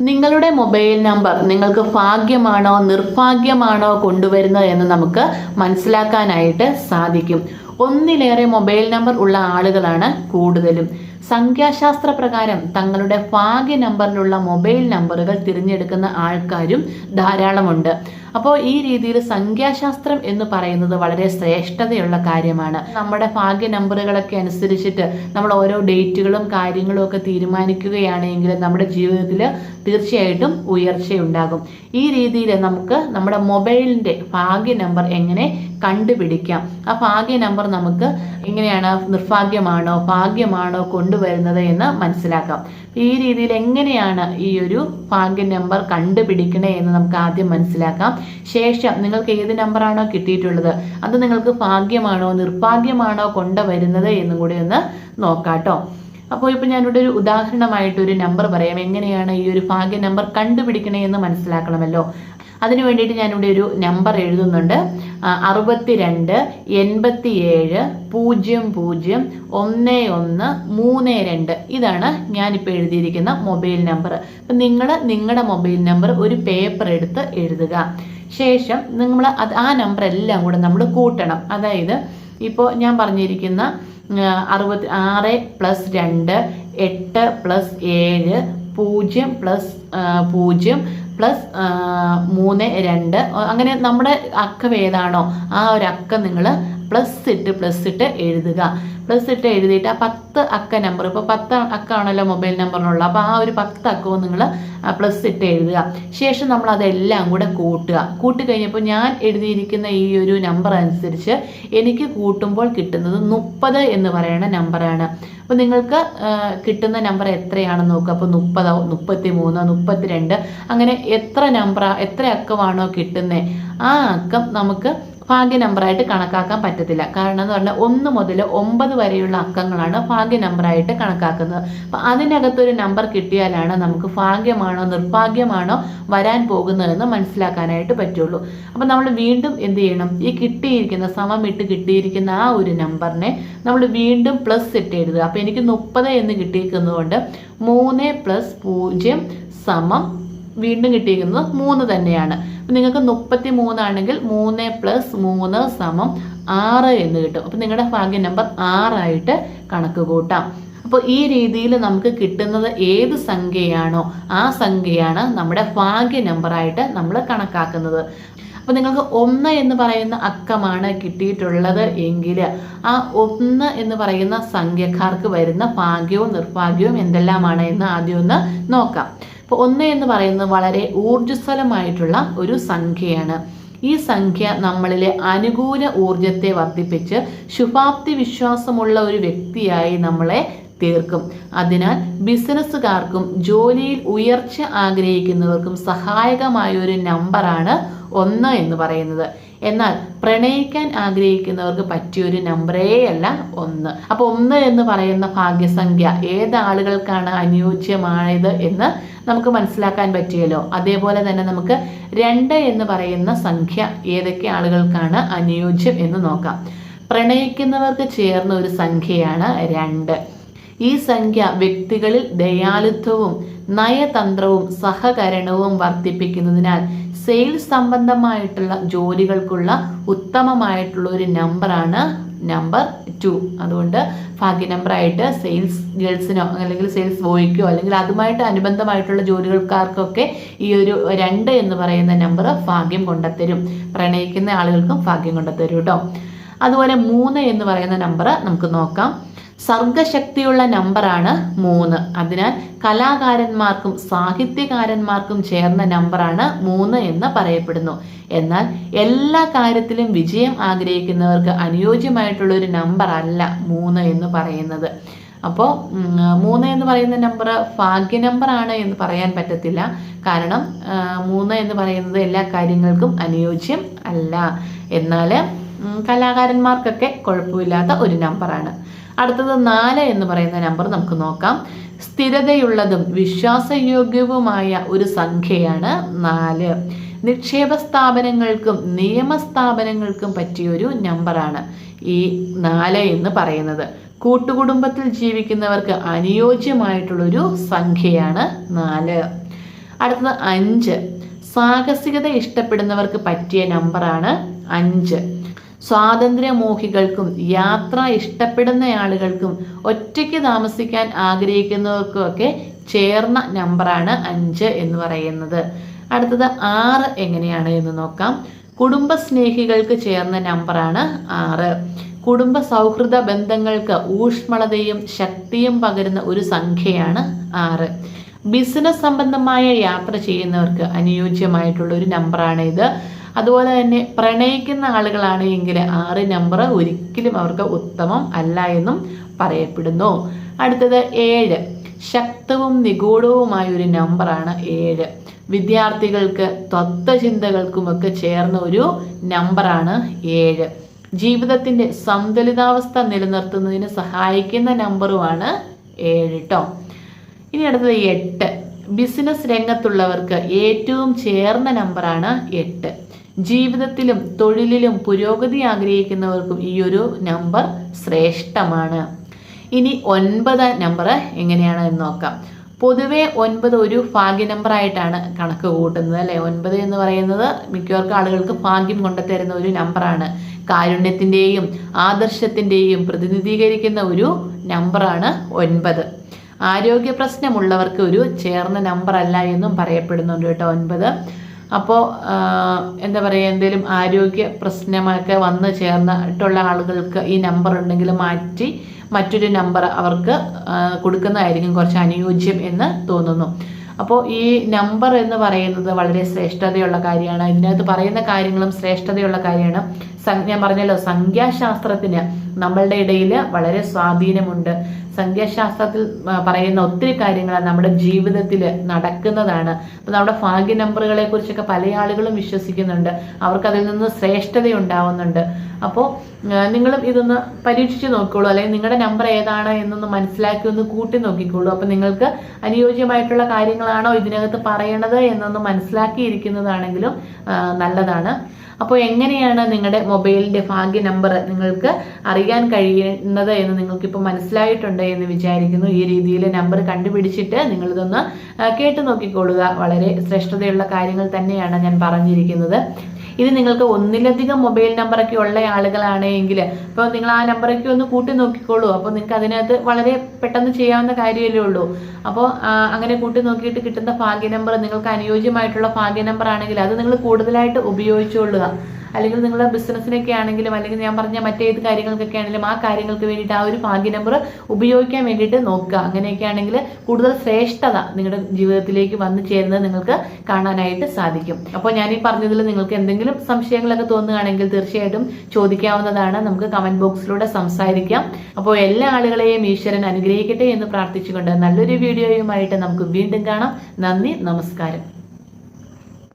നിങ്ങളുടെ mobile number നിങ്ങൾക്ക് ഭാഗ്യമാണോ നിർഭാഗ്യമാണോ കൊണ്ടുവരുന്നത് എന്ന് നമുക്ക് മനസ്സിലാക്കാനായിട്ട് സാധിക്കും. ഒന്നിലേറെ മൊബൈൽ നമ്പർ ഉള്ള ആളുകളാണ് കൂടുതലും. സംഖ്യാശാസ്ത്ര പ്രകാരം തങ്ങളുടെ ഭാഗ്യ നമ്പറിലുള്ള മൊബൈൽ നമ്പറുകൾ തിരഞ്ഞെടുക്കുന്ന ആൾക്കാരും ധാരാളമുണ്ട്. അപ്പോൾ ഈ രീതിയിൽ സംഖ്യാശാസ്ത്രം എന്ന് പറയുന്നത് വളരെ ശ്രേഷ്ഠതയുള്ള കാര്യമാണ്. നമ്മുടെ ഭാഗ്യ നമ്പറുകളൊക്കെ അനുസരിച്ചിട്ട് നമ്മൾ ഓരോ ഡേറ്റുകളും കാര്യങ്ങളും ഒക്കെ തീരുമാനിക്കുകയാണെങ്കിൽ നമ്മുടെ ജീവിതത്തിൽ തീർച്ചയായിട്ടും ഉയർച്ചയുണ്ടാകും. ഈ രീതിയിൽ നമുക്ക് നമ്മുടെ മൊബൈലിന്റെ ഭാഗ്യ നമ്പർ എങ്ങനെ കണ്ടുപിടിക്കാം? ആ ഭാഗ്യ നമ്പർ നമുക്ക് എങ്ങനെയാണ് നിർഭാഗ്യമാണോ ഭാഗ്യമാണോ കൊണ്ടുവരുന്നത് എന്ന് മനസ്സിലാക്കാം. ഈ രീതിയിൽ എങ്ങനെയാണ് ഈ ഒരു ഭാഗ്യ നമ്പർ കണ്ടുപിടിക്കണേ എന്ന് നമുക്ക് ആദ്യം മനസ്സിലാക്കാം. ശേഷം നിങ്ങൾക്ക് ഏത് നമ്പറാണോ കിട്ടിയിട്ടുള്ളത് അത് നിങ്ങൾക്ക് ഭാഗ്യമാണോ നിർഭാഗ്യമാണോ കൊണ്ടുവരുന്നത് എന്നും കൂടി ഒന്ന് നോക്കാട്ടോ അപ്പോൾ ഇപ്പോൾ ഞാനിവിടെ ഒരു ഉദാഹരണമായിട്ട് ഒരു നമ്പർ പറയാം. എങ്ങനെയാണ് ഈ ഒരു ഭാഗ്യ നമ്പർ കണ്ടുപിടിക്കണേ എന്ന് മനസ്സിലാക്കണമല്ലോ? അതിനു വേണ്ടിയിട്ട് ഞാനിവിടെ ഒരു നമ്പർ എഴുതുന്നുണ്ട്. അറുപത്തിരണ്ട് എൺപത്തി ഏഴ് പൂജ്യം പൂജ്യം ഒന്ന് ഒന്ന് മൂന്ന് രണ്ട്. ഇതാണ് ഞാനിപ്പോൾ എഴുതിയിരിക്കുന്ന മൊബൈൽ നമ്പർ അപ്പം നിങ്ങൾ നിങ്ങളുടെ മൊബൈൽ നമ്പർ ഒരു പേപ്പർ എടുത്ത് എഴുതുക. ശേഷം നമ്മൾ ആ നമ്പർ എല്ലാം കൂടെ നമ്മൾ കൂട്ടണം. അതായത് ഇപ്പോൾ ഞാൻ പറഞ്ഞിരിക്കുന്ന അറുപത്തി ആറ് പ്ലസ് രണ്ട് എട്ട് പ്ലസ് ഏഴ് പൂജ്യം പ്ലസ് പൂജ്യം പ്ലസ് മൂന്ന് രണ്ട് അങ്ങനെ നമ്മുടെ അക്കം ഏതാണോ ആ ഒരു അക്കം നിങ്ങൾ പ്ലസ് ഇട്ട് പ്ലസ് ഇട്ട് എഴുതുക. പ്ലസ് ഇട്ട് എഴുതിയിട്ട് ആ പത്ത് അക്ക നമ്പർ ഇപ്പോൾ പത്ത് അക്കാണല്ലോ മൊബൈൽ നമ്പറിനുള്ള അപ്പോൾ ആ ഒരു പത്ത് അക്കവും നിങ്ങൾ പ്ലസ് ഇട്ട് എഴുതുക. ശേഷം നമ്മൾ അതെല്ലാം കൂടെ കൂട്ടുക. കൂട്ടി കഴിഞ്ഞപ്പോൾ ഞാൻ എഴുതിയിരിക്കുന്ന ഈ ഒരു നമ്പർ അനുസരിച്ച് എനിക്ക് കൂട്ടുമ്പോൾ കിട്ടുന്നത് മുപ്പത് എന്ന് പറയുന്ന നമ്പറാണ് അപ്പോൾ നിങ്ങൾക്ക് കിട്ടുന്ന നമ്പർ എത്രയാണെന്ന് നോക്കുക. അപ്പോൾ മുപ്പതോ മുപ്പത്തി മൂന്നോ മുപ്പത്തിരണ്ട് അങ്ങനെ എത്ര നമ്പർ എത്ര അക്കമാണോ കിട്ടുന്നത് ആ അക്കം നമുക്ക് ഭാഗ്യ നമ്പറായിട്ട് കണക്കാക്കാൻ പറ്റത്തില്ല. കാരണം എന്ന് പറഞ്ഞാൽ ഒന്ന് മുതൽ ഒമ്പത് വരെയുള്ള അക്കങ്ങളാണ് ഭാഗ്യ നമ്പറായിട്ട് കണക്കാക്കുന്നത്. അപ്പം അതിനകത്തൊരു നമ്പർ കിട്ടിയാലാണ് നമുക്ക് ഭാഗ്യമാണോ നിർഭാഗ്യമാണോ വരാൻ പോകുന്നതെന്ന് മനസ്സിലാക്കാനായിട്ട് പറ്റുള്ളൂ. അപ്പം നമ്മൾ വീണ്ടും എന്ത് ചെയ്യണം? ഈ കിട്ടിയിരിക്കുന്ന സമമിട്ട് കിട്ടിയിരിക്കുന്ന ആ ഒരു നമ്പറിനെ നമ്മൾ വീണ്ടും പ്ലസ് ഇട്ട് എഴുതുക. അപ്പം എനിക്ക് മുപ്പത് എന്ന് കിട്ടിയിരിക്കുന്നതുകൊണ്ട് മൂന്ന് പ്ലസ് പൂജ്യം സമം വീണ്ടും കിട്ടിയിരിക്കുന്നത് മൂന്ന് തന്നെയാണ്. നിങ്ങൾക്ക് മുപ്പത്തി മൂന്നാണെങ്കിൽ മൂന്ന് പ്ലസ് മൂന്ന് സമം ആറ് എന്ന് കിട്ടും. അപ്പം നിങ്ങളുടെ ഭാഗ്യ നമ്പർ ആറായിട്ട് കണക്ക് കൂട്ടാം. അപ്പോൾ ഈ രീതിയിൽ നമുക്ക് കിട്ടുന്നത് ഏത് സംഖ്യയാണോ ആ സംഖ്യയാണ് നമ്മുടെ ഭാഗ്യ നമ്പറായിട്ട് നമ്മൾ കണക്കാക്കുന്നത്. അപ്പോൾ നിങ്ങൾക്ക് ഒന്ന് എന്ന് പറയുന്ന അക്കമാണ് കിട്ടിയിട്ടുള്ളത് എങ്കിൽ ആ ഒന്ന് എന്ന് പറയുന്ന സംഖ്യക്കാർക്ക് വരുന്ന ഭാഗ്യവും നിർഭാഗ്യവും എന്തെല്ലാമാണ് എന്ന് ആദ്യം ഒന്ന് നോക്കാം. അപ്പോൾ ഒന്ന് എന്ന് പറയുന്നത് വളരെ ഊർജസ്വലമായിട്ടുള്ള ഒരു സംഖ്യയാണ്. ഈ സംഖ്യ നമ്മളിലെ അനുകൂല ഊർജത്തെ വർദ്ധിപ്പിച്ച് ശുഭാപ്തി വിശ്വാസമുള്ള ഒരു വ്യക്തിയായി നമ്മളെ തീർക്കും. അതിനാൽ ബിസിനസ്സുകാർക്കും ജോലിയിൽ ഉയർച്ച ആഗ്രഹിക്കുന്നവർക്കും സഹായകമായ ഒരു നമ്പറാണ് ഒന്ന് എന്ന് പറയുന്നത്. എന്നാൽ പ്രണയിക്കാൻ ആഗ്രഹിക്കുന്നവർക്ക് പറ്റിയൊരു നമ്പറേ അല്ല ഒന്ന്. അപ്പോൾ ഒന്ന് എന്ന് പറയുന്ന ഭാഗ്യസംഖ്യ ഏത് ആളുകൾക്കാണ് അനുയോജ്യമായത് എന്ന് നമുക്ക് മനസ്സിലാക്കാൻ പറ്റിയല്ലോ അതേപോലെ തന്നെ നമുക്ക് രണ്ട് എന്ന് പറയുന്ന സംഖ്യ ഏതൊക്കെ ആളുകൾക്കാണ് അനുയോജ്യം എന്ന് നോക്കാം. പ്രണയിക്കുന്നവർക്ക് ചേർന്ന ഒരു സംഖ്യയാണ് രണ്ട്. ഈ സംഖ്യ വ്യക്തികളിൽ ദയാലുത്വവും നയതന്ത്രവും സഹകരണവും വർദ്ധിപ്പിക്കുന്നതിനാൽ സെയിൽസ് സംബന്ധമായിട്ടുള്ള ജോലികൾക്കുള്ള ഉത്തമമായിട്ടുള്ള ഒരു നമ്പറാണ് നമ്പർ ടു അതുകൊണ്ട് ഭാഗ്യ നമ്പറായിട്ട് സെയിൽസ് ഗേൾസിനോ അല്ലെങ്കിൽ സെയിൽസ് ബോയ്ക്കോ അല്ലെങ്കിൽ അതുമായിട്ട് അനുബന്ധമായിട്ടുള്ള ജോലികൾക്കാർക്കൊക്കെ ഈ ഒരു രണ്ട് എന്ന് പറയുന്ന നമ്പർ ഭാഗ്യം കൊണ്ടുത്തരും. പ്രണയിക്കുന്ന ആളുകൾക്കും ഭാഗ്യം കൊണ്ടുത്തരും കേട്ടോ അതുപോലെ മൂന്ന് എന്ന് പറയുന്ന നമ്പർ നമുക്ക് നോക്കാം. സർഗശക്തിയുള്ള നമ്പറാണ് മൂന്ന്. അതിനാൽ കലാകാരന്മാർക്കും സാഹിത്യകാരന്മാർക്കും ചേർന്ന നമ്പറാണ് മൂന്ന് എന്ന് പറയപ്പെടുന്നു. എന്നാൽ എല്ലാ കാര്യത്തിലും വിജയം ആഗ്രഹിക്കുന്നവർക്ക് അനുയോജ്യമായിട്ടുള്ള ഒരു നമ്പർ അല്ല മൂന്ന് എന്ന് പറയുന്നത്. അപ്പോൾ മൂന്ന് എന്ന് പറയുന്ന നമ്പർ ഭാഗ്യ നമ്പറാണ് എന്ന് പറയാൻ പറ്റത്തില്ല. കാരണം മൂന്ന് എന്ന് പറയുന്നത് എല്ലാ കാര്യങ്ങൾക്കും അനുയോജ്യം അല്ല. എന്നാൽ കലാകാരന്മാർക്കൊക്കെ കുഴപ്പമില്ലാത്ത ഒരു നമ്പറാണ്. അടുത്തത് നാല് എന്ന് പറയുന്ന നമ്പർ നമുക്ക് നോക്കാം. സ്ഥിരതയുള്ളതും വിശ്വാസയോഗ്യവുമായ ഒരു സംഖ്യയാണ് നാല്. നിക്ഷേപ സ്ഥാപനങ്ങൾക്കും നിയമ സ്ഥാപനങ്ങൾക്കും പറ്റിയൊരു നമ്പറാണ് ഈ നാല് എന്ന് പറയുന്നത്. കൂട്ടുകുടുംബത്തിൽ ജീവിക്കുന്നവർക്ക് അനുയോജ്യമായിട്ടുള്ളൊരു സംഖ്യയാണ് നാല്. അടുത്തത് അഞ്ച്. സാഹസികത ഇഷ്ടപ്പെടുന്നവർക്ക് പറ്റിയ നമ്പറാണ് അഞ്ച്. സ്വാതന്ത്ര്യമോഹികൾക്കും യാത്ര ഇഷ്ടപ്പെടുന്ന ആളുകൾക്കും ഒറ്റയ്ക്ക് താമസിക്കാൻ ആഗ്രഹിക്കുന്നവർക്കും ഒക്കെ ചേർന്ന നമ്പറാണ് അഞ്ച് എന്ന് പറയുന്നത്. അടുത്തത് ആറ് എങ്ങനെയാണ് എന്ന് നോക്കാം. കുടുംബ സ്നേഹികൾക്ക് ചേർന്ന നമ്പറാണ് ആറ്. കുടുംബ സൗഹൃദ ബന്ധങ്ങൾക്ക് ഊഷ്മളതയും ശക്തിയും പകരുന്ന ഒരു സംഖ്യയാണ് ആറ്. ബിസിനസ് സംബന്ധമായ യാത്ര ചെയ്യുന്നവർക്ക് അനുയോജ്യമായിട്ടുള്ള ഒരു നമ്പറാണ് ഇത്. അതുപോലെ തന്നെ പ്രണയിക്കുന്ന ആളുകളാണ് എങ്കിൽ ആറ് നമ്പർ ഒരിക്കലും അവർക്ക് ഉത്തമം അല്ല എന്നും പറയപ്പെടുന്നു. അടുത്തത് ഏഴ്. ശക്തവും നിഗൂഢവുമായ ഒരു നമ്പറാണ് ഏഴ്. വിദ്യാർത്ഥികൾക്ക് തത്വചിന്തകൾക്കുമൊക്കെ ചേർന്ന ഒരു നമ്പറാണ് ഏഴ്. ജീവിതത്തിന്റെ സന്തുലിതാവസ്ഥ നിലനിർത്തുന്നതിന് സഹായിക്കുന്ന നമ്പറുമാണ് ഏഴ് കേട്ടോ ഇനി അടുത്തത് എട്ട്. ബിസിനസ് രംഗത്തുള്ളവർക്ക് ഏറ്റവും ചേർന്ന നമ്പറാണ് എട്ട്. ജീവിതത്തിലും തൊഴിലിലും പുരോഗതി ആഗ്രഹിക്കുന്നവർക്കും ഈ ഒരു നമ്പർ ശ്രേഷ്ഠമാണ്. ഇനി ഒൻപത് നമ്പർ എങ്ങനെയാണ് എന്ന് നോക്കാം. പൊതുവെ ഒൻപത് ഒരു ഭാഗ്യ നമ്പറായിട്ടാണ് കണക്ക് കൂട്ടുന്നത് അല്ലെ? ഒൻപത് എന്ന് പറയുന്നത് മിക്കവർക്കും ആളുകൾക്ക് ഭാഗ്യം കൊണ്ടുതരുന്ന ഒരു നമ്പറാണ് കാരുണ്യത്തിന്റെയും ആദർശത്തിന്റെയും പ്രതിനിധീകരിക്കുന്ന ഒരു നമ്പറാണ് ഒൻപത്. ആരോഗ്യ പ്രശ്നമുള്ളവർക്ക് ഒരു ചേർന്ന നമ്പർ അല്ല എന്നും പറയപ്പെടുന്നുണ്ട് കേട്ടോ ഒൻപത്. അപ്പോൾ എന്താ പറയുക എന്തെങ്കിലും ആരോഗ്യ പ്രശ്നമൊക്കെ വന്ന് ചേർന്നിട്ടുള്ള ആളുകൾക്ക് ഈ നമ്പർ ഉണ്ടെങ്കിൽ മാറ്റി മറ്റൊരു നമ്പർ അവർക്ക് കൊടുക്കുന്നതായിരിക്കും കുറച്ച് അനുയോജ്യം എന്ന് തോന്നുന്നു. അപ്പോൾ ഈ നമ്പർ എന്ന് പറയുന്നത് വളരെ ശ്രേഷ്ഠതയുള്ള കാര്യമാണ്. ഇതിനകത്ത് പറയുന്ന കാര്യങ്ങളും ശ്രേഷ്ഠതയുള്ള കാര്യമാണ്. ഞാൻ പറഞ്ഞല്ലോ സംഖ്യാശാസ്ത്രത്തിന് നമ്മളുടെ ഇടയിൽ വളരെ സ്വാധീനമുണ്ട്. സംഖ്യാശാസ്ത്രത്തിൽ പറയുന്ന ഒത്തിരി കാര്യങ്ങൾ നമ്മുടെ ജീവിതത്തിൽ നടക്കുന്നതാണ്. അപ്പോൾ നമ്മുടെ ഭാഗ്യ നമ്പറുകളെ കുറിച്ചൊക്കെ പല ആളുകളും വിശ്വസിക്കുന്നുണ്ട്. അവർക്ക് അതിൽ നിന്ന് ശ്രേഷ്ഠത ഉണ്ടാവുന്നുണ്ട്. അപ്പോൾ നിങ്ങളും ഇതൊന്ന് പരീക്ഷിച്ച് നോക്കിക്കോളൂ. അല്ലെങ്കിൽ നിങ്ങളുടെ നമ്പർ ഏതാണ് എന്നൊന്ന് മനസ്സിലാക്കി ഒന്ന് കൂട്ടി നോക്കിക്കോളൂ. അപ്പോൾ നിങ്ങൾക്ക് അനുയോജ്യമായിട്ടുള്ള കാര്യങ്ങളാണോ ഇതിനകത്ത് പറയണത് എന്നൊന്ന് മനസ്സിലാക്കിയിരിക്കുന്നതാണെങ്കിലും നല്ലതാണ്. അപ്പോൾ എങ്ങനെയാണ് നിങ്ങളുടെ മൊബൈലിന്റെ ഭാഗ്യ നമ്പർ നിങ്ങൾക്ക് അറിയാൻ കഴിയുന്നത് എന്ന് നിങ്ങൾക്കിപ്പോൾ മനസ്സിലായിട്ടുണ്ട്. എന്ന് വിചാരിക്കുന്നു. ഈ രീതിയിൽ നമ്പർ കണ്ടുപിടിച്ചിട്ട് നിങ്ങളിതൊന്ന് കേട്ടു നോക്കിക്കൊള്ളുക. വളരെ ശ്രേഷ്ഠതയുള്ള കാര്യങ്ങൾ തന്നെയാണ് ഞാൻ പറഞ്ഞിരിക്കുന്നത്. ഇത് നിങ്ങൾക്ക് ഒന്നിലധികം മൊബൈൽ നമ്പറൊക്കെ ഉള്ള ആളുകളാണെങ്കിൽ അപ്പോൾ നിങ്ങൾ ആ നമ്പറൊക്കെ ഒന്ന് കൂട്ടി നോക്കിക്കോളൂ അപ്പോൾ നിങ്ങൾക്ക് അതിനകത്ത് വളരെ പെട്ടെന്ന് ചെയ്യാവുന്ന കാര്യമല്ലേ ഉള്ളൂ. അപ്പോൾ അങ്ങനെ കൂട്ടി നോക്കിയിട്ട് കിട്ടുന്ന ഭാഗ്യ നമ്പർ നിങ്ങൾക്ക് അനുയോജ്യമായിട്ടുള്ള ഭാഗ്യ നമ്പർ ആണെങ്കിൽ അത് നിങ്ങൾ കൂടുതലായിട്ട് ഉപയോഗിച്ചുകൊള്ളുക. അല്ലെങ്കിൽ നിങ്ങളുടെ ബിസിനസ്സിനൊക്കെ ആണെങ്കിലും അല്ലെങ്കിൽ ഞാൻ പറഞ്ഞ മറ്റേത് കാര്യങ്ങൾക്കൊക്കെ ആണെങ്കിലും ആ കാര്യങ്ങൾക്ക് വേണ്ടിയിട്ട് ആ ഒരു ഭാഗ്യ നമ്പർ ഉപയോഗിക്കാൻ വേണ്ടിയിട്ട് നോക്കുക. അങ്ങനെയൊക്കെ ആണെങ്കിൽ കൂടുതൽ ശ്രേഷ്ഠത നിങ്ങളുടെ ജീവിതത്തിലേക്ക് വന്നു ചേരുന്നത് നിങ്ങൾക്ക് കാണാനായിട്ട് സാധിക്കും. അപ്പോൾ ഞാൻ ഈ പറഞ്ഞതിൽ നിങ്ങൾക്ക് എന്തെങ്കിലും സംശയങ്ങളൊക്കെ തോന്നുകയാണെങ്കിൽ തീർച്ചയായിട്ടും ചോദിക്കാവുന്നതാണ്. നമുക്ക് കമന്റ് ബോക്സിലൂടെ സംസാരിക്കാം. അപ്പോൾ എല്ലാ ആളുകളെയും ഈശ്വരൻ അനുഗ്രഹിക്കട്ടെ എന്ന് പ്രാർത്ഥിച്ചുകൊണ്ട് നല്ലൊരു വീഡിയോയുമായിട്ട് നമുക്ക് വീണ്ടും കാണാം. നന്ദി നമസ്കാരം.